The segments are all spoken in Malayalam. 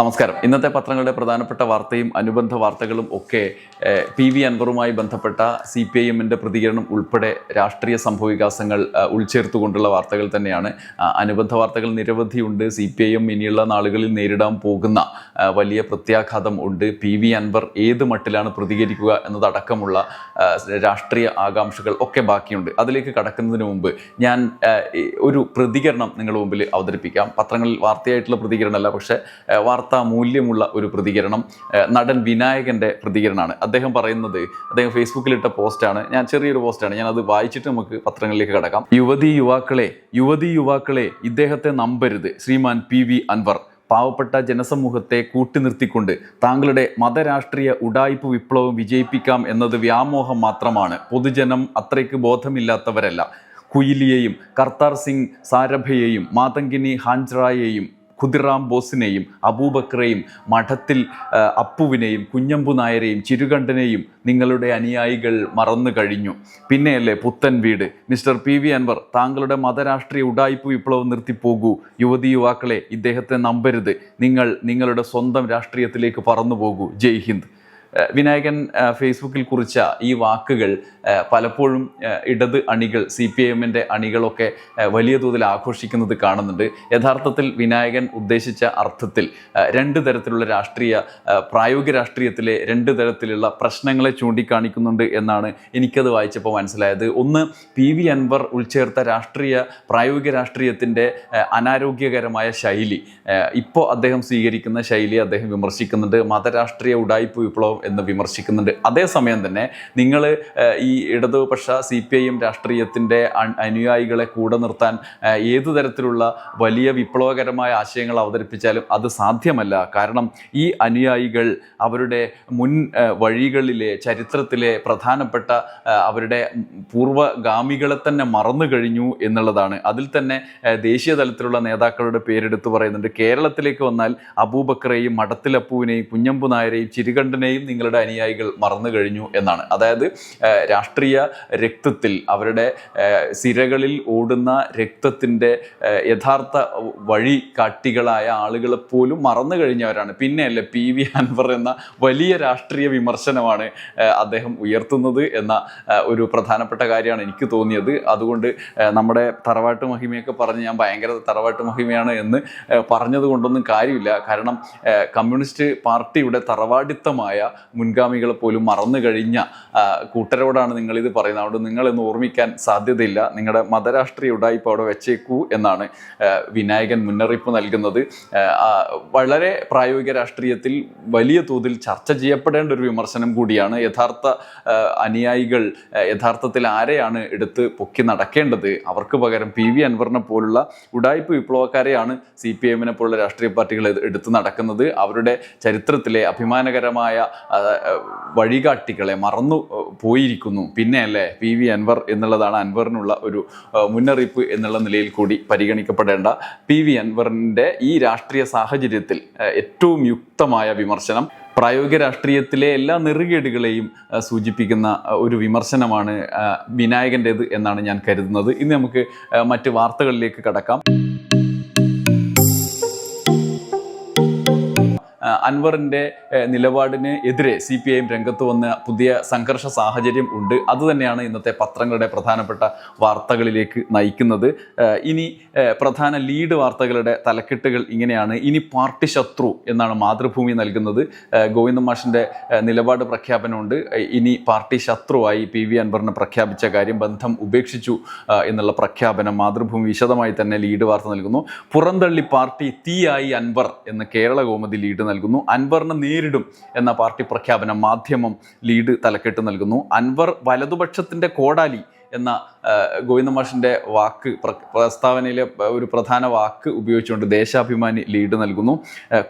നമസ്കാരം. ഇന്നത്തെ പത്രങ്ങളുടെ പ്രധാനപ്പെട്ട വാർത്തയും അനുബന്ധ വാർത്തകളും ഒക്കെ പി വി അൻവറുമായി ബന്ധപ്പെട്ട സി പി ഐ എമ്മിന്റെ പ്രതികരണം ഉൾപ്പെടെ രാഷ്ട്രീയ സംഭവവികാസങ്ങൾ ഉൾച്ചേർത്തുകൊണ്ടുള്ള വാർത്തകൾ തന്നെയാണ്. അനുബന്ധ വാർത്തകൾ നിരവധിയുണ്ട്. സി പി ഐ എം ഇനിയുള്ള നാളുകളിൽ നേരിടാൻ പോകുന്ന വലിയ പ്രത്യാഘാതം ഉണ്ട്. പി വി അൻവർ ഏത് മട്ടിലാണ് പ്രതികരിക്കുക എന്നതടക്കമുള്ള രാഷ്ട്രീയ ആകാംക്ഷകൾ ഒക്കെ ബാക്കിയുണ്ട്. അതിലേക്ക് കടക്കുന്നതിന് മുമ്പ് ഞാൻ ഒരു പ്രതികരണം നിങ്ങളുടെ മുമ്പിൽ അവതരിപ്പിക്കാം. പത്രങ്ങളിൽ വാർത്തയായിട്ടുള്ള പ്രതികരണമല്ല പക്ഷേ ആ, വാർത്താ മൂല്യമുള്ള ഒരു പ്രതികരണം നടൻ വിനായകന്റെ പ്രതികരണമാണ്. അദ്ദേഹം പറയുന്നത് അദ്ദേഹം ഫേസ്ബുക്കിലിട്ട പോസ്റ്റാണ്. ഞാൻ ചെറിയൊരു പോസ്റ്റാണ്. ഞാൻ അത് വായിച്ചിട്ട് നമുക്ക് പത്രങ്ങളിലേക്ക് കടക്കാം. യുവതി യുവാക്കളെ യുവതി യുവാക്കളെ ഇദ്ദേഹത്തെ നമ്പരുത്. Shriman P V Anwar. പാവപ്പെട്ട ജനസമൂഹത്തെ കൂട്ടിനിർത്തിക്കൊണ്ട് താങ്കളുടെ മതരാഷ്ട്രീയ ഉഡായിപ്പ് വിപ്ലവം വിജയിപ്പിക്കാം എന്നത് വ്യാമോഹം മാത്രമാണ്. പൊതുജനം അത്രയ്ക്ക് ബോധമില്ലാത്തവരല്ല. കുയിലിയെയും കർത്താർ സിംഗ് സാരഭയെയും മാതങ്കിനി ഹാഞ്ച്റായെയും ഖുദിറാം ബോസിനെയും അബൂബക്കറെയും മഠത്തിൽ അപ്പുവിനെയും കുഞ്ഞമ്പു നായരെയും ചിരുകണ്ഠനെയും നിങ്ങളുടെ അനുയായികൾ മറന്നു കഴിഞ്ഞു. പിന്നെയല്ലേ പുത്തൻ വീട്. മിസ്റ്റർ പി വി അൻവർ താങ്കളുടെ മതരാഷ്ട്രീയ ഉടായ്പ വിപ്ലവം നിർത്തിപ്പോകൂ. യുവതി യുവാക്കളെ ഇദ്ദേഹത്തെ നമ്പരുത്. നിങ്ങൾ നിങ്ങളുടെ സ്വന്തം രാഷ്ട്രീയത്തിലേക്ക് പറന്നു പോകൂ ജയ് ഹിന്ദ്. വിനായകൻ ഫേസ്ബുക്കിൽ കുറിച്ച ഈ വാക്കുകൾ പലപ്പോഴും ഇടത് അണികൾ സി പി എമ്മിന്റെ അണികളൊക്കെ വലിയ തോതിൽ ആഘോഷിക്കുന്നത് കാണുന്നുണ്ട്. യഥാർത്ഥത്തിൽ വിനായകൻ ഉദ്ദേശിച്ച അർത്ഥത്തിൽ രണ്ട് തരത്തിലുള്ള രാഷ്ട്രീയ പ്രായോഗിക രാഷ്ട്രീയത്തിലെ രണ്ട് തരത്തിലുള്ള പ്രശ്നങ്ങളെ ചൂണ്ടിക്കാണിക്കുന്നുണ്ട് എന്നാണ് എനിക്കത് വായിച്ചപ്പോൾ മനസ്സിലായത്. ഒന്ന് പി വി അൻവർ ഉൾച്ചേർത്ത രാഷ്ട്രീയ പ്രായോഗിക രാഷ്ട്രീയത്തിന്റെ അനാരോഗ്യകരമായ ശൈലി. ഇപ്പോൾ അദ്ദേഹം സ്വീകരിക്കുന്ന ശൈലി അദ്ദേഹം വിമർശിക്കുന്നുണ്ട്. മതരാഷ്ട്രീയ ഉടായ്പ വിപ്ലവം എന്ന് വിമർശിക്കുന്നുണ്ട്. അതേസമയം തന്നെ നിങ്ങൾ ഈ ഇടതുപക്ഷ സി പി ഐ എം രാഷ്ട്രീയത്തിന്റെ അനുയായികളെ കൂടെ നിർത്താൻ ഏതു തരത്തിലുള്ള വലിയ വിപ്ലവകരമായ ആശയങ്ങൾ അവതരിപ്പിച്ചാലും അത് സാധ്യമല്ല. കാരണം ഈ അനുയായികൾ അവരുടെ മുൻ വഴികളിലെ ചരിത്രത്തിലെ പ്രധാനപ്പെട്ട അവരുടെ പൂർവഗാമികളെ തന്നെ മറന്നു കഴിഞ്ഞു എന്നുള്ളതാണ്. അതിൽ തന്നെ ദേശീയ തലത്തിലുള്ള നേതാക്കളുടെ പേരെടുത്ത് പറയുന്നുണ്ട്. കേരളത്തിലേക്ക് വന്നാൽ അബൂബക്കറേയും മടത്തിലപ്പൂവിനെയും കുഞ്ഞമ്പു നായരെയും ചിരുകണ്ഠനെയും നിങ്ങളുടെ അനുയായികൾ മറന്നു കഴിഞ്ഞു എന്നാണ്. അതായത് രാഷ്ട്രീയ രക്തത്തിൽ അവരുടെ സിരകളിൽ ഓടുന്ന രക്തത്തിന്റെ യഥാർത്ഥ വഴി കാട്ടികളായ ആളുകളെ പോലും മറന്നു കഴിഞ്ഞവരാണ്. പിന്നെയല്ലേ പി. വി. അൻവർ എന്ന വലിയ രാഷ്ട്രീയ വിമർശനമാണ് അദ്ദേഹം ഉയർത്തുന്നത് എന്ന ഒരു പ്രധാനപ്പെട്ട കാര്യമാണ് എനിക്ക് തോന്നിയത്. അതുകൊണ്ട് നമ്മുടെ തറവാട്ട് മഹിമയൊക്കെ പറഞ്ഞ് ഞാൻ ഭയങ്കര തറവാട്ട് മഹിമയാണ് എന്ന് പറഞ്ഞത് കൊണ്ടൊന്നും കാര്യമില്ല. കാരണം കമ്മ്യൂണിസ്റ്റ് പാർട്ടിയുടെ തറവാടിത്തമായ മുൻഗാമികളെ പോലും മറന്നു കഴിഞ്ഞ കൂട്ടരോടാണ് നിങ്ങളിത് പറയുന്നത്. അതുകൊണ്ട് നിങ്ങളെന്ന് ഓർമ്മിക്കാൻ സാധ്യതയില്ല. നിങ്ങളുടെ മതരാഷ്ട്രീയ ഉടായ്പ അവിടെ വെച്ചേക്കൂ എന്നാണ് വിനായകൻ മുന്നറിയിപ്പ് നൽകുന്നത്. വളരെ പ്രായോഗിക രാഷ്ട്രീയത്തിൽ വലിയ തോതിൽ ചർച്ച ചെയ്യപ്പെടേണ്ട ഒരു വിമർശനം കൂടിയാണ്. യഥാർത്ഥ അനുയായികൾ യഥാർത്ഥത്തിൽ ആരെയാണ് എടുത്ത് പൊക്കി നടക്കേണ്ടത്? അവർക്ക് പകരം പി വി അൻവറിനെ പോലുള്ള ഉടായ്പ വിപ്ലവക്കാരെയാണ് സി പി എമ്മിനെ പോലുള്ള രാഷ്ട്രീയ പാർട്ടികൾ എട് എടുത്ത് നടക്കുന്നത്. അവരുടെ ചരിത്രത്തിലെ അഭിമാനകരമായ വഴികാട്ടികളെ മറന്നു പോയിരിക്കുന്നു. പിന്നെ അല്ലേ പി വി അൻവർ എന്നുള്ളതാണ് അൻവറിനുള്ള ഒരു മുന്നറിയിപ്പ് എന്നുള്ള നിലയിൽ കൂടി പരിഗണിക്കപ്പെടേണ്ട. പി വി അൻവറിന്റെ ഈ രാഷ്ട്രീയ സാഹചര്യത്തിൽ ഏറ്റവും യുക്തമായ വിമർശനം പ്രായോഗിക രാഷ്ട്രീയത്തിലെ എല്ലാ നെറുകേടുകളെയും സൂചിപ്പിക്കുന്ന ഒരു വിമർശനമാണ് വിനായകന്റേത് എന്നാണ് ഞാൻ കരുതുന്നത്. ഇന്ന് നമുക്ക് മറ്റ് വാർത്തകളിലേക്ക് കടക്കാം. അൻവറിന്റെ നിലപാടിന് എതിരെ സി പി ഐ എം രംഗത്ത് വന്ന പുതിയ സംഘർഷ സാഹചര്യം ഉണ്ട്. അതുതന്നെയാണ് ഇന്നത്തെ പത്രങ്ങളുടെ പ്രധാനപ്പെട്ട വാർത്തകളിലേക്ക് നയിക്കുന്നത്. ഇനി പ്രധാന ലീഡ് വാർത്തകളുടെ തലക്കെട്ടുകൾ ഇങ്ങനെയാണ്. ഇനി പാർട്ടി ശത്രു എന്നാണ് മാതൃഭൂമി നൽകുന്നത്. ഗോവിന്ദ മാഷിന്റെ നിലപാട് പ്രഖ്യാപനമുണ്ട്. ഇനി പാർട്ടി ശത്രുവായി പി വി അൻവറിനെ പ്രഖ്യാപിച്ച കാര്യം ബന്ധം ഉപേക്ഷിച്ചു എന്നുള്ള പ്രഖ്യാപനം മാതൃഭൂമി വിശദമായി തന്നെ ലീഡ് വാർത്ത നൽകുന്നു. പുറന്തള്ളി പാർട്ടി തീയായി അൻവർ എന്ന് കേരള കോമതി ലീഡ് നൽകുന്നു. അൻവറിനെ നേരിടും എന്ന പാർട്ടി പ്രഖ്യാപനം മാധ്യമം ലീഡ് തലക്കെട്ട് നൽകുന്നു. അൻവർ വലതുപക്ഷത്തിന്റെ കോടാലി എന്ന ആ, ഗോവിന്ദ മാഷിന്റെ വാക്ക് പ്ര- പ്രസ്താവനയിലെ ഒരു പ്രധാന വാക്ക് ഉപയോഗിച്ചുകൊണ്ട് ദേശാഭിമാനി ലീഡ് നൽകുന്നു.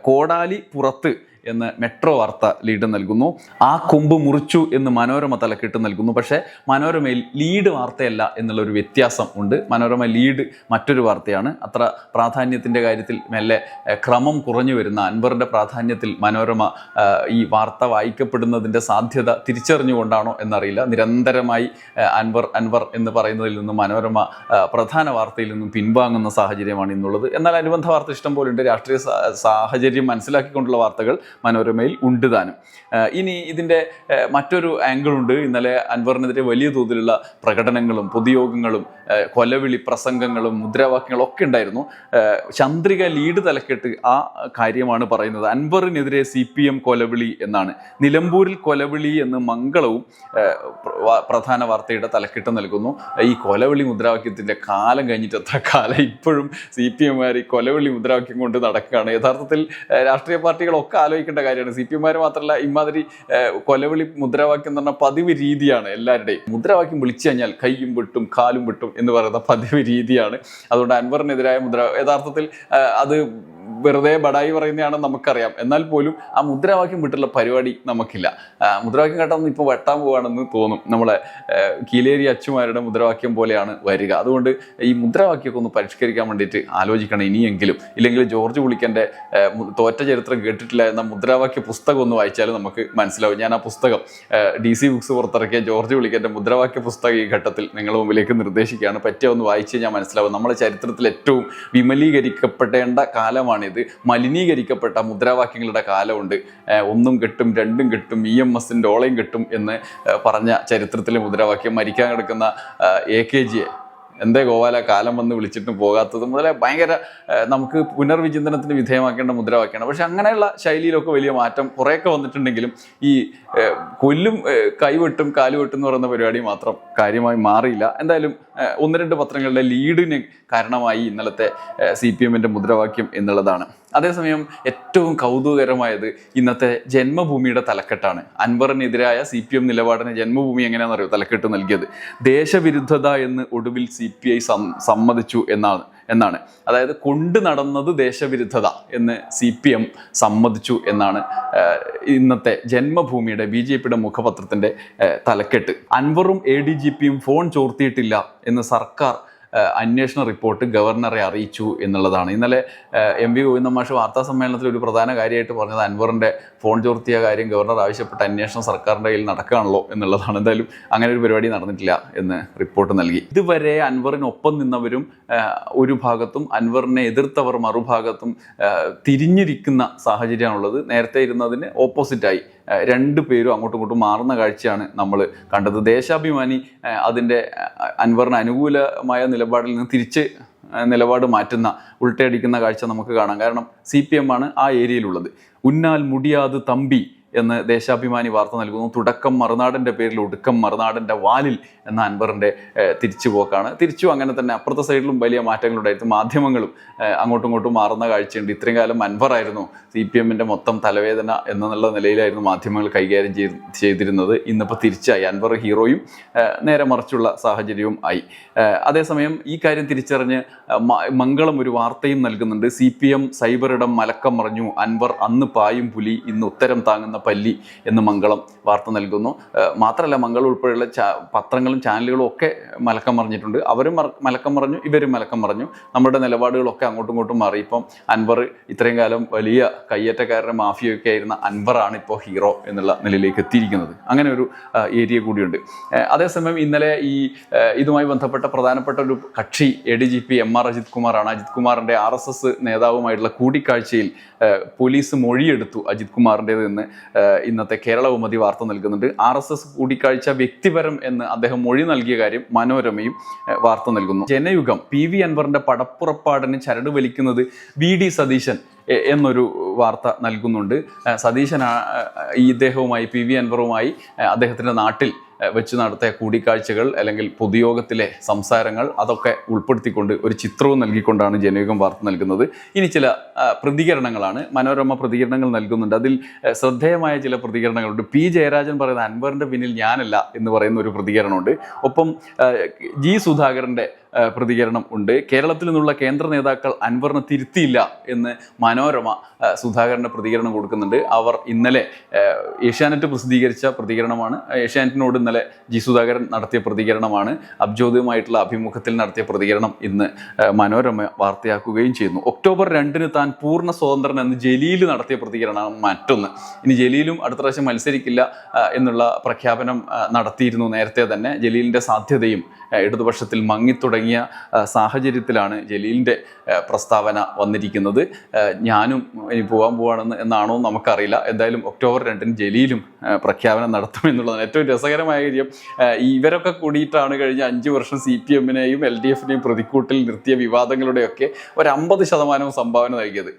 കോടാലി പുറത്ത് എന്ന് മെട്രോ വാർത്ത ലീഡ് നൽകുന്നു. ആ കൊമ്പ് മുറിച്ചു എന്ന് മനോരമ തലക്കെട്ട് നൽകുന്നു. പക്ഷേ മനോരമയിൽ ലീഡ് വാർത്തയല്ല എന്നുള്ള ഒരു വ്യത്യാസം ഉണ്ട്. മനോരമ ലീഡ് മറ്റൊരു വാർത്തയാണ്. അത്ര പ്രാധാന്യത്തിന്റെ കാര്യത്തിൽ മെല്ലെ ക്രമം കുറഞ്ഞു വരുന്ന അൻവറിന്റെ പ്രാധാന്യത്തിൽ മനോരമ ഈ വാർത്ത വായിക്കപ്പെടുന്നതിന്റെ സാധ്യത തിരിച്ചറിഞ്ഞുകൊണ്ടാണോ എന്നറിയില്ല. നിരന്തരമായി അൻവർ അൻവർ എന്ന് പറയുന്നതിൽ നിന്നും മനോരമ പ്രധാന വാർത്തയിൽ നിന്നും പിൻവാങ്ങുന്ന സാഹചര്യമാണ് ഇന്നുള്ളത്. എന്നാൽ അനുബന്ധ വാർത്ത ഇഷ്ടം പോലെ ഉണ്ട് രാഷ്ട്രീയ സാഹചര്യം മനസ്സിലാക്കിക്കൊണ്ടുള്ള വാർത്തകൾ മനോരമയിൽ ഉണ്ട് താനും. ഇനി ഇതിന്റെ മറ്റൊരു ആംഗിളുണ്ട് ഇന്നലെ അൻവറിനെതിരെ വലിയ തോതിലുള്ള പ്രകടനങ്ങളും പൊതുയോഗങ്ങളും കൊലവിളി പ്രസംഗങ്ങളും മുദ്രാവാക്യങ്ങളും ഒക്കെ ഉണ്ടായിരുന്നു. ചന്ദ്രിക ലീഡ് തലക്കെട്ട് ആ കാര്യമാണ് പറയുന്നത്. അൻവറിനെതിരെ സി പി എം കൊലവിളി എന്നാണ്. നിലമ്പൂരിൽ കൊലവിളി എന്ന് മംഗളവും പ്രധാന വാർത്തയുടെ തലക്കെട്ട് നൽകുന്നു. ഈ കൊലവിളി മുദ്രാവാക്യത്തിന്റെ കാലം കഴിഞ്ഞിട്ട് എത്ര കാലം ഇപ്പോഴും സി പി എമ്മുകാർ ഈ കൊലവിളി മുദ്രാവാക്യം കൊണ്ട് നടക്കുകയാണ്. യഥാർത്ഥത്തിൽ രാഷ്ട്രീയ പാർട്ടികളൊക്കെ ആലോചിക്കേണ്ട കാര്യമാണ്. സി പി എമ്മാർ മാത്രമല്ല ഇമാതിരി കൊലവിളി മുദ്രാവാക്യം എന്ന് പറഞ്ഞാൽ പതിവ് രീതിയാണ് എല്ലാവരുടെയും മുദ്രാവാക്യം വിളിച്ചു കഴിഞ്ഞാൽ കൈയും വിട്ടും കാലും വിട്ടും എന്ന് പറയുന്ന പതിവ് രീതിയാണ്. അതുകൊണ്ട് അൻവറിനെതിരായ മുദ്ര യഥാർത്ഥത്തിൽ അത് വെറുതെ ബടായി പറയുന്നതാണെന്ന് നമുക്കറിയാം. എന്നാൽ പോലും ആ മുദ്രാവാക്യം വിട്ടുള്ള പരിപാടി നമുക്കില്ല. മുദ്രാവാക്യം കേട്ടാൽ ഇപ്പോൾ വെട്ടാൻ പോവാണെന്ന് തോന്നും. നമ്മളെ കീലേരി അച്ചുമാരുടെ മുദ്രാവാക്യം പോലെയാണ് വരിക. അതുകൊണ്ട് ഈ മുദ്രാവാക്യമൊക്കെ ഒന്ന് പരിഷ്കരിക്കാൻ വേണ്ടിയിട്ട് ആലോചിക്കണം ഇനിയെങ്കിലും. ഇല്ലെങ്കിൽ ജോർജ് പുളിക്കന്റെ തോറ്റ ചരിത്രം കേട്ടിട്ടില്ല എന്ന മുദ്രാവാക്യ പുസ്തകം ഒന്ന് വായിച്ചാൽ നമുക്ക് മനസ്സിലാവും. ഞാൻ ആ പുസ്തകം ഡി സി ബുക്സ് പുറത്തിറക്കിയ ജോർജ് പുളിക്കന്റെ മുദ്രാവാക്യ പുസ്തകം ഈ ഘട്ടത്തിൽ നിങ്ങളുടെ മുമ്പിലേക്ക് നിർദ്ദേശിക്കുകയാണ്. പറ്റിയ ഒന്ന് വായിച്ച് കഴിഞ്ഞാൽ മനസ്സിലാവും. നമ്മുടെ ചരിത്രത്തിൽ ഏറ്റവും വിമലീകരിക്കപ്പെടേണ്ട കാലമാണിത് മലിനീകരിക്കപ്പെട്ട മുദ്രാവാക്യങ്ങളുടെ കാലമുണ്ട്. ഒന്നും കിട്ടും രണ്ടും കിട്ടും ഇ എം എസിന്റെ ഓളയും കിട്ടും എന്ന് പറഞ്ഞ ചരിത്രത്തിലെ മുദ്രാവാക്യം മരിക്കാൻ കിടക്കുന്ന എ കെ ജിയെ എന്തേ ഗോവാല കാലം വന്ന് വിളിച്ചിട്ടും പോകാത്തത് മുതലേ ഭയങ്കര നമുക്ക് പുനർവിചിന്തനത്തിന് വിധേയമാക്കേണ്ട മുദ്രാവാക്യമാണ്. പക്ഷെ അങ്ങനെയുള്ള ശൈലിയിലൊക്കെ വലിയ മാറ്റം കുറേയൊക്കെ വന്നിട്ടുണ്ടെങ്കിലും ഈ കൊല്ലും കൈവെട്ടും കാലുവെട്ടും എന്ന് പറയുന്ന പരിപാടി മാത്രം കാര്യമായി മാറിയില്ല. എന്തായാലും ഒന്ന് രണ്ട് പത്രങ്ങളുടെ ലീഡിന് കാരണമായി ഇന്നലത്തെ സി പി എമ്മിന്റെ മുദ്രാവാക്യം എന്നുള്ളതാണ്. അതേസമയം ഏറ്റവും കൗതുകകരമായത് ഇന്നത്തെ ജന്മഭൂമിയുടെ തലക്കെട്ടാണ്. അൻവറിനെതിരായ സി പി എം നിലപാടിന് ജന്മഭൂമി എങ്ങനെയാണെന്നറിയോ? തലക്കെട്ട് നൽകിയത്. ദേശവിരുദ്ധത എന്ന് ഒടുവിൽ സി പി ഐ സമ്മതിച്ചു എന്നാണ്. എന്നാണ്. അതായത് കൊണ്ടു നടന്നത് ദേശവിരുദ്ധത എന്ന് സി പി എം സമ്മതിച്ചു എന്നാണ് ഇന്നത്തെ ജന്മഭൂമിയുടെ ബി ജെ പിയുടെ മുഖപത്രത്തിന്റെ തലക്കെട്ട്. അൻവറും എ ഡി ജി പിയും ഫോൺ ചോർത്തിയിട്ടില്ല എന്ന് സർക്കാർ അന്വേഷണ റിപ്പോർട്ട് ഗവർണറെ അറിയിച്ചു എന്നുള്ളതാണ്. ഇന്നലെ എം വി ഗോവിന്ദ മാഷ് വാർത്താ സമ്മേളനത്തിൽ ഒരു പ്രധാന കാര്യമായിട്ട് പറഞ്ഞത് അൻവറിന്റെ ഫോൺ ചോർത്തിയ കാര്യം ഗവർണർ ആവശ്യപ്പെട്ട അന്വേഷണം സർക്കാരിന്റെ കയ്യിൽ നടക്കുകയാണല്ലോ എന്നുള്ളതാണ്. എന്തായാലും അങ്ങനെ ഒരു പരിപാടി നടന്നിട്ടില്ല എന്ന് റിപ്പോർട്ട് നൽകി. ഇതുവരെ അൻവറിനൊപ്പം നിന്നവരും ഒരു ഭാഗത്തും അൻവറിനെ എതിർത്തവർ മറുഭാഗത്തും തിരിഞ്ഞിരിക്കുന്ന സാഹചര്യമാണുള്ളത്. നേരത്തെ ഇരുന്നതിന് ഓപ്പോസിറ്റായി രണ്ട് പേരും അങ്ങോട്ടും ഇങ്ങോട്ടും മാറുന്ന കാഴ്ചയാണ് നമ്മൾ കണ്ടത്. ദേശാഭിമാനി അതിന്റെ അൻവറിന് അനുകൂലമായ നിലപാടിൽ നിന്ന് തിരിച്ച് നിലപാട് മാറ്റുന്ന ഉൾട്ടയടിക്കുന്ന കാഴ്ച നമുക്ക് കാണാം. കാരണം സി പി എം ആണ് ആ ഏരിയയിലുള്ളത്. ഉന്നാൽ മുടിയാത് തമ്പി എന്ന് ദേശാഭിമാനി വാർത്ത നൽകുന്നു. തുടക്കം മറുനാടന്റെ പേരിൽ ഒടുക്കം മറുനാടന്റെ വാലിൽ എന്ന അൻവറിന്റെ തിരിച്ചുപോക്കാണ് തിരിച്ചു അങ്ങനെ തന്നെ അപ്പുറത്തെ സൈഡിലും വലിയ മാറ്റങ്ങളുണ്ടായിരുന്നു. മാധ്യമങ്ങളും അങ്ങോട്ടും ഇങ്ങോട്ടും മാറുന്ന കാഴ്ചയുണ്ട്. ഇത്രയും കാലം അൻവറായിരുന്നു സി പി എമ്മിന്റെ മൊത്തം തലവേദന എന്നുള്ള നിലയിലായിരുന്നു മാധ്യമങ്ങൾ കൈകാര്യം ചെയ്ത് ചെയ്തിരുന്നത്. ഇന്നിപ്പോൾ തിരിച്ചായി. അൻവർ ഹീറോയും നേരെ മറിച്ചുള്ള സാഹചര്യവും ആയി. അതേസമയം ഈ കാര്യം തിരിച്ചറിഞ്ഞ് മംഗളം ഒരു വാർത്തയും നൽകുന്നുണ്ട്. സി പി എം സൈബറിടം മലക്കം മറിഞ്ഞു. അൻവർ അന്ന് പായും പുലി ഇന്ന് ഉത്തരം താങ്ങുന്ന പല്ലി എന്ന് മംഗളം വാർത്ത നൽകുന്നു. മാത്രമല്ല മംഗളം ഉൾപ്പെടെയുള്ള പത്രങ്ങളും ചാനലുകളും ഒക്കെ മലക്കം മറിഞ്ഞിട്ടുണ്ട്. അവരും മലക്കം മറിഞ്ഞു ഇവരും മലക്കം മറിഞ്ഞു. നമ്മുടെ നിലപാടുകളൊക്കെ അങ്ങോട്ടും ഇങ്ങോട്ടും മാറി. ഇപ്പം അൻവർ ഇത്രയും കാലം വലിയ കയ്യേറ്റക്കാരുടെ മാഫിയൊക്കെ ആയിരുന്ന അൻവറാണ് ഇപ്പോൾ ഹീറോ എന്നുള്ള നിലയിലേക്ക് എത്തിയിരിക്കുന്നത്. അങ്ങനെ ഒരു ഏരിയ കൂടിയുണ്ട്. അതേസമയം ഇന്നലെ ഈ ഇതുമായി ബന്ധപ്പെട്ട പ്രധാനപ്പെട്ട ഒരു കക്ഷി A D G P M R Ajith കുമാറാണ് അജിത് കുമാറിന്റെ ആർ എസ് എസ് നേതാവുമായിട്ടുള്ള കൂടിക്കാഴ്ചയിൽ പോലീസ് മൊഴിയെടുത്തു അജിത് കുമാറിന്റെ ഏഹ്, ഇന്നത്തെ കേരള കേരളകൗമുദി വാർത്ത നൽകുന്നുണ്ട്. ആർ എസ് എസ് കൂടിക്കാഴ്ച വ്യക്തിപരം എന്ന് അദ്ദേഹം മൊഴി നൽകിയ കാര്യം മനോരമയും വാർത്ത നൽകുന്നു. ജനയുഗം പി വി അൻവറിന്റെ പടപ്പുറപ്പാടിന് ചരട് വലിക്കുന്നത് വി ഡി സതീശൻ എന്നൊരു വാർത്ത നൽകുന്നുണ്ട്. സതീശൻ ഈ ഇദ്ദേഹവുമായി പി വി അൻവറുമായി അദ്ദേഹത്തിന്റെ നാട്ടിൽ വെച്ച് നടത്തിയ കൂടിക്കാഴ്ചകൾ അല്ലെങ്കിൽ പൊതുയോഗത്തിലെ സംസാരങ്ങൾ അതൊക്കെ ഉൾപ്പെടുത്തിക്കൊണ്ട് ഒരു ചിത്രവും നൽകിക്കൊണ്ടാണ് ജനയുഗം വാർത്ത നൽകുന്നത്. ഇനി ചില പ്രതികരണങ്ങളാണ്. മനോരമ പ്രതികരണങ്ങൾ നൽകുന്നുണ്ട്. അതിൽ ശ്രദ്ധേയമായ ചില പ്രതികരണങ്ങളുണ്ട്. പി. ജയരാജൻ പറയുന്ന അൻവറിന്റെ പിന്നിൽ ഞാനല്ല എന്ന് പറയുന്ന ഒരു പ്രതികരണമുണ്ട്. ഒപ്പം ജി സുധാകരന്റെ ആ, പ്രതികരണം ഉണ്ട്. കേരളത്തിൽ നിന്നുള്ള കേന്ദ്ര നേതാക്കൾ അൻവറിനെ തിരുത്തിയില്ല എന്ന് മനോരമ സുധാകരന്റെ പ്രതികരണം കൊടുക്കുന്നുണ്ട്. അവർ ഇന്നലെ ഏഷ്യാനെറ്റ് പ്രസിദ്ധീകരിച്ച പ്രതികരണമാണ്. ഏഷ്യാനെറ്റിനോട് ഇന്നലെ ജി സുധാകരൻ നടത്തിയ പ്രതികരണമാണ്. അബ്ജോദ്യമായിട്ടുള്ള അഭിമുഖത്തിൽ നടത്തിയ പ്രതികരണം ഇന്ന് മനോരമ വാർത്തയാക്കുകയും ചെയ്യുന്നു. ഒക്ടോബർ രണ്ടിന് താൻ പൂർണ സ്വതന്ത്രൻ എന്ന് ജലീൽ നടത്തിയ പ്രതികരണമാണ് മറ്റൊന്ന്. ഇനി ജലീലും അടുത്ത പ്രാവശ്യം മത്സരിക്കില്ല എന്നുള്ള പ്രഖ്യാപനം നടത്തിയിരുന്നു നേരത്തെ തന്നെ. ജലീലിന്റെ സാധ്യതയും ഇടതുപക്ഷത്തിൽ മങ്ങിത്തുടങ്ങിയ ആ, സാഹചര്യത്തിലാണ് ജലീലിന്റെ പ്രസ്താവന വന്നിരിക്കുന്നത്. ഞാനും ഇനി പോകാൻ പോവാണെന്ന് എന്നാണോ നമുക്കറിയില്ല. എന്തായാലും ഒക്ടോബർ രണ്ടിന് ജലീലും പ്രഖ്യാപനം നടത്തും എന്നുള്ളതാണ് ഏറ്റവും രസകരമായ കാര്യം. ഇവരൊക്കെ കൂടിയിട്ടാണ് കഴിഞ്ഞ അഞ്ച് വർഷം സി പി എമ്മിനെയും എൽ ഡി എഫിനെയും പ്രതിക്കൂട്ടിൽ നിർത്തിയ വിവാദങ്ങളുടെയൊക്കെ ഒരു അമ്പത് ശതമാനവും സംഭാവന നൽകിയത്.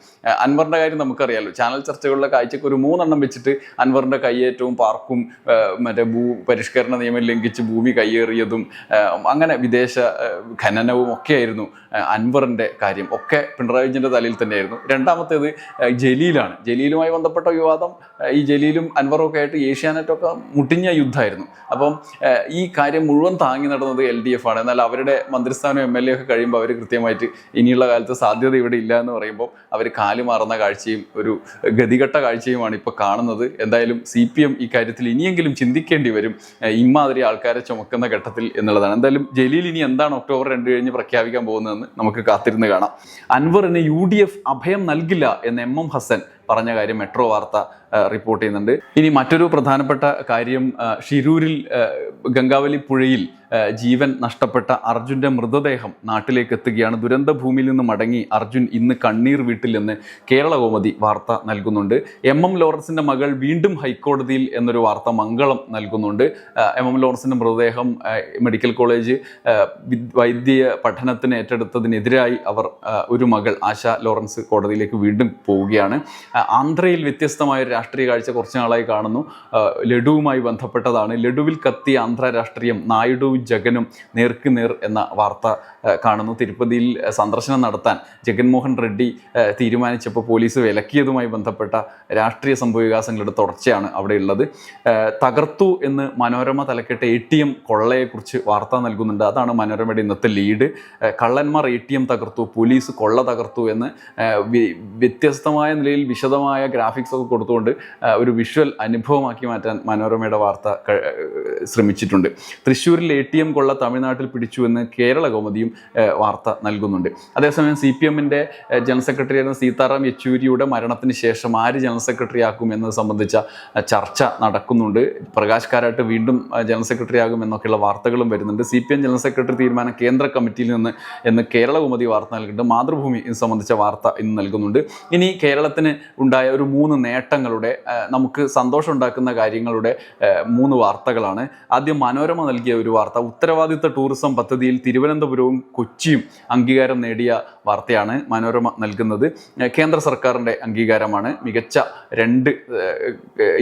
അൻവറിന്റെ കാര്യം നമുക്കറിയാലോ. ചാനൽ ചർച്ചകളിലെ കാഴ്ചക്ക് ഒരു മൂന്നെണ്ണം വെച്ചിട്ട് അൻവറിന്റെ കയ്യേറ്റവും പാർക്കും മറ്റേ ഭൂ പരിഷ്കരണ നിയമം ലംഘിച്ച് ഭൂമി കയ്യേറിയതും അങ്ങനെ വിദേശ ഖനനവും ഒക്കെയായിരുന്നു. ആ, അൻവറിന്റെ കാര്യം ഒക്കെ പിണറായി വിജയന്റെ തലയിൽ തന്നെയായിരുന്നു. രണ്ടാമത്തേത് ജലീലാണ്. ജലീലുമായി ബന്ധപ്പെട്ട വിവാദം ഈ ജലീലും അൻവറും ഒക്കെ ആയിട്ട് ഏഷ്യാനെറ്റൊക്കെ മുട്ടിഞ്ഞ യുദ്ധമായിരുന്നു. അപ്പം ഈ കാര്യം മുഴുവൻ താങ്ങി നടന്നത് എൽ ഡി എഫ് ആണ്. എന്നാൽ അവരുടെ മന്ത്രിസ്ഥാനം എം എൽ എ ഒക്കെ കഴിയുമ്പോൾ അവർ കൃത്യമായിട്ട് ഇനിയുള്ള കാലത്ത് സാധ്യത ഇവിടെ ഇല്ല എന്ന് പറയുമ്പോൾ അവർ കാലുമാറുന്ന കാഴ്ചയും ഒരു ഗതികെട്ട കാഴ്ചയുമാണ് ഇപ്പോൾ കാണുന്നത്. എന്തായാലും സി പി എം ഇക്കാര്യത്തിൽ ഇനിയെങ്കിലും ചിന്തിക്കേണ്ടി വരും ഇമ്മാതിരി ആൾക്കാരെ ചുമക്കുന്ന ഘട്ടത്തിൽ എന്നുള്ളതാണ്. എന്തായാലും ജലീൽ ഇനി എന്താണ് ഒക്ടോബർ രണ്ട് കഴിഞ്ഞ് പ്രഖ്യാപിക്കാൻ നമുക്ക് കാത്തിരുന്ന് കാണാം. അൻവറിന് യു ഡി എഫ് അഭയം നൽകില്ല എന്ന് എം എം ഹസൻ പറഞ്ഞ കാര്യം മെട്രോ വാർത്ത റിപ്പോർട്ട് ചെയ്യുന്നുണ്ട്. ഇനി മറ്റൊരു പ്രധാനപ്പെട്ട കാര്യം ഷിരൂരിൽ ഗംഗാവലി പുഴയിൽ ജീവൻ നഷ്ടപ്പെട്ട അർജുന്റെ മൃതദേഹം നാട്ടിലേക്ക് എത്തുകയാണ്. ദുരന്ത ഭൂമിയിൽ നിന്ന് മടങ്ങി അർജുൻ ഇന്ന് കണ്ണീർ വീട്ടിൽ കേരള കോമതി വാർത്ത നൽകുന്നുണ്ട്. എം എം ലോറൻസിന്റെ മകൾ വീണ്ടും ഹൈക്കോടതിയിൽ എന്നൊരു വാർത്ത മംഗളം നൽകുന്നുണ്ട്. എം എം ലോറൻസിന്റെ മൃതദേഹം മെഡിക്കൽ കോളേജ് വൈദ്യ പഠനത്തിന് ഏറ്റെടുത്തതിനെതിരായി അവർ ഒരു മകൾ ആശ ലോറൻസ് കോടതിയിലേക്ക് വീണ്ടും പോവുകയാണ്. ആന്ധ്രയിൽ വ്യത്യസ്തമായ ഒരു രാഷ്ട്രീയ കാഴ്ച കുറച്ച് നാളായി കാണുന്നു. ലഡുവുമായി ബന്ധപ്പെട്ടതാണ്. ലഡുവിൽ കത്തിയ ആന്ധ്ര രാഷ്ട്രീയം നായിഡുവും ജഗനും നേർക്ക് നേർ എന്ന വാർത്ത കാണുന്നു. തിരുപ്പതിയിൽ സന്ദർശനം നടത്താൻ ജഗൻമോഹൻ റെഡ്ഡി തീരുമാനിച്ചപ്പോൾ പോലീസ് വിലക്കിയതുമായി ബന്ധപ്പെട്ട രാഷ്ട്രീയ സംഭവവികാസങ്ങളുടെ തുടർച്ചയാണ് അവിടെയുള്ളത്. തകർത്തു എന്ന് മനോരമ തലക്കെട്ട് എ ടി എം കൊള്ളയെക്കുറിച്ച് വാർത്ത നൽകുന്നുണ്ട്. അതാണ് മനോരമയുടെ ഇന്നത്തെ ലീഡ്. കള്ളന്മാർ എ ടി എം തകർത്തു പോലീസ് കൊള്ള തകർത്തു എന്ന് വ്യത്യസ്തമായ നിലയിൽ വിശദമായ ഗ്രാഫിക്സ് ഒക്കെ കൊടുത്തുകൊണ്ട് ഒരു വിഷ്വൽ അനുഭവമാക്കി മാറ്റാൻ മനോരമയുടെ വാർത്ത ശ്രമിച്ചിട്ടുണ്ട്. തൃശ്ശൂരിൽ എ ടി എം കൊള്ള തമിഴ്നാട്ടിൽ പിടിച്ചു എന്ന് കേരള കൗമുദിയും വാർത്ത നൽകുന്നുണ്ട്. അതേസമയം സി പി എമ്മിന്റെ ജനറൽ സെക്രട്ടറി ആയിരുന്ന സീതാറാം യെച്ചൂരിയുടെ മരണത്തിന് ശേഷം ആര് ജനറൽ സെക്രട്ടറി ആക്കും എന്നത് സംബന്ധിച്ച ചർച്ച നടക്കുന്നുണ്ട്. പ്രകാശ് കാരാട്ട് വീണ്ടും ജനറൽ സെക്രട്ടറി ആകും എന്നൊക്കെയുള്ള വാർത്തകളും വരുന്നുണ്ട്. C P M general secretary തീരുമാനം കേന്ദ്ര കമ്മിറ്റിയിൽ നിന്ന് എന്ന് കേരള കൗമുദി വാർത്ത നൽകുന്നുണ്ട്. മാതൃഭൂമി ഇത് സംബന്ധിച്ച വാർത്ത ഇന്ന് നൽകുന്നുണ്ട്. ഇനി കേരളത്തിന് ഉണ്ടായ ഒരു മൂന്ന് നേട്ടങ്ങളുടെ നമുക്ക് സന്തോഷം ഉണ്ടാക്കുന്ന കാര്യങ്ങളുടെ മൂന്ന് വാർത്തകളാണ്. ആദ്യം മനോരമ നൽകിയ ഒരു വാർത്ത ഉത്തരവാദിത്ത ടൂറിസം പദ്ധതിയിൽ തിരുവനന്തപുരവും കൊച്ചിയും അംഗീകാരം നേടിയ വാർത്തയാണ് മനോരമ നൽകുന്നത്. കേന്ദ്ര സർക്കാരിന്റെ അംഗീകാരമാണ്. മികച്ച രണ്ട്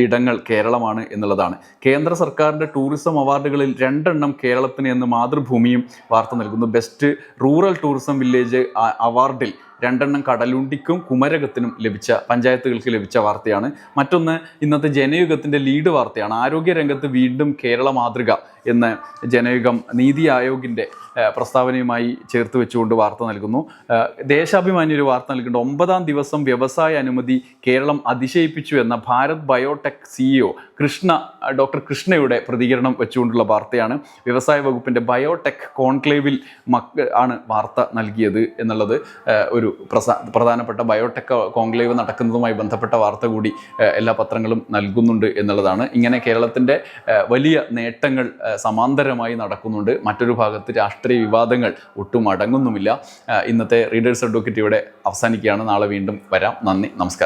ഇടങ്ങൾ കേരളമാണ് എന്നുള്ളതാണ്. കേന്ദ്ര സർക്കാരിന്റെ ടൂറിസം അവാർഡുകളിൽ രണ്ടെണ്ണം കേരളത്തിന് എന്ന് മാതൃഭൂമിയും വാർത്ത നൽകുന്നു. ബെസ്റ്റ് റൂറൽ ടൂറിസം വില്ലേജ് അവാർഡിൽ രണ്ടെണ്ണം കടലുണ്ടിക്കും കുമരകത്തിനും ലഭിച്ച പഞ്ചായത്തുകൾക്ക് ലഭിച്ച വാർത്തയാണ്. മറ്റൊന്ന് ഇന്നത്തെ ജനയുഗത്തിന്റെ ലീഡ് വാർത്തയാണ്. ആരോഗ്യരംഗത്ത് വീണ്ടും കേരള മാതൃക എന്ന് ജനയുഗം നീതി ആയോഗിന്റെ പ്രസ്താവനയുമായി ചേർത്ത് വെച്ചുകൊണ്ട് വാർത്ത നൽകുന്നു. ദേശാഭിമാനി ഒരു വാർത്ത നൽകുന്നുണ്ട്. ഒമ്പതാം ദിവസം വ്യവസായ അനുമതി കേരളം അതിശയിപ്പിച്ചു എന്ന Bharat biotech CEO Krishna doctor കൃഷ്ണയുടെ പ്രതികരണം വെച്ചുകൊണ്ടുള്ള വാർത്തയാണ്. വ്യവസായ വകുപ്പിന്റെ ബയോടെക് കോൺക്ലേവിൽ മക്ക ആണ് വാർത്ത നൽകിയത് എന്നുള്ളത്. ആ, ഒരു പ്രസ പ്രധാനപ്പെട്ട ബയോടെക് കോൺക്ലേവ് നടക്കുന്നതുമായി ബന്ധപ്പെട്ട വാർത്ത കൂടി എല്ലാ പത്രങ്ങളും നൽകുന്നുണ്ട് എന്നുള്ളതാണ്. ഇങ്ങനെ കേരളത്തിന്റെ വലിയ നേട്ടങ്ങൾ സമാന്തരമായി നടക്കുന്നുണ്ട്. മറ്റൊരു ഭാഗത്ത് രാഷ്ട്രീയ വിവാദങ്ങൾ ഒട്ടും അടങ്ങുന്നുമില്ല. ഇന്നത്തെ റീഡേഴ്സ് അഡ്വക്കേറ്റ് ഇവിടെ അവസാനിക്കുകയാണ്. നാളെ വീണ്ടും വരാം. നന്ദി. നമസ്കാരം.